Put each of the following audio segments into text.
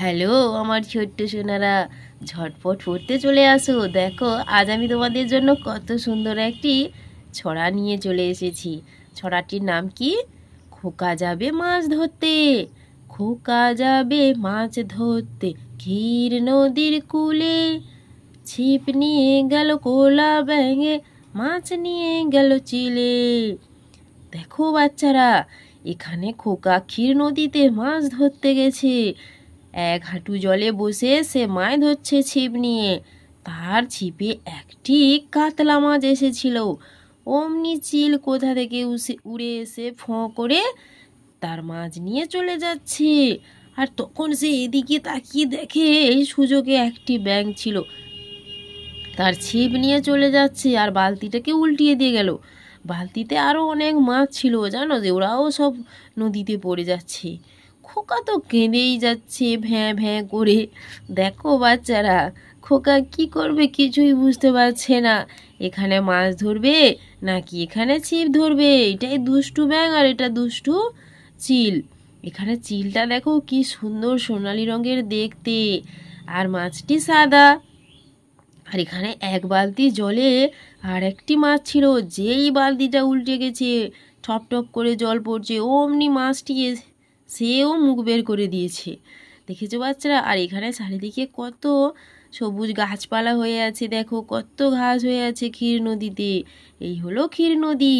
Hello, আমার ছোট্ট সোনারা, ঝটপট পড়তে চলে আসো। দেখো, আজ আমি তোমাদের জন্য কত সুন্দর একটি ছড়া নিয়ে চলে এসেছি। ছড়াটির নাম কি? খোকা যাবে মাছ ধরতে। খোকা যাবে মাছ ধরতে ক্ষীর নদীর কূলে। ছিপ নিয়ে গেল কোলা ব্যাঙে, মাছ নিয়ে গেল চিলে। দেখো বাচ্চারা, এখানে খোকা ক্ষীর নদীতে মাছ ধরতে গেছে। এক হাঁটু জলে বসে সে মাছ ধরছে ছিপ নিয়ে। তার ছিপে একটি কাতলা মাছ এসেছিল। অমনি চিল কোথা থেকে উসে, উড়ে এসে ফোঁ করে তার মাছ নিয়ে চলে যাচ্ছে। আর তখন সে এদিকে তাকিয়ে দেখে এই সুযোগে একটি ব্যাঙ ছিল। তার ছিপ নিয়ে চলে যাচ্ছে আর বালতিটাকে উল্টিয়ে দিয়ে গেল। বালতিতে আরও অনেক মাছ ছিল, জানো যে ওরাও সব নদীতে পড়ে যাচ্ছে। খোকা তো কেঁদেই যাচ্ছে ভ্যাঁ ভ্যাঁ করে। দেখো বাচ্চারা, খোকা কি করবে কিছুই বুঝতে পারছে না। এখানে মাছ ধরবে নাকি এখানে ছিপ ধরবে? এটাই দুষ্টু ব্যাঙ আর এটা দুষ্টু চিল। এখানে চিলটা দেখো কি সুন্দর সোনালি রঙের দেখতে। আর মাছটি সাদা। আর এখানে এক বালতি জলে আর একটি মাছ ছিল, যেই বালতিটা উল্টে গেছে টপ টপ করে জল পড়ছে, অমনি মাছটি সেও মুখ বের করে দিয়েছে। দেখেছ বাচ্চারা? আর এখানে চারিদিকে কত সবুজ গাছপালা হয়ে আছে, দেখো, কত ঘাস হয়ে আছে ক্ষীর নদীতে। এই হলো ক্ষীর নদী।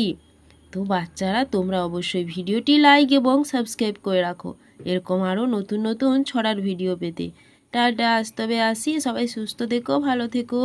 তো বাচ্চারা, তোমরা অবশ্যই ভিডিওটি লাইক এবং সাবস্ক্রাইব করে রাখো। এরকম আরও নতুন নতুন ছড়ার ভিডিও পেতে। টাটা, আজ তবে আসি। সবাই সুস্থ থেকো, ভালো থেকো।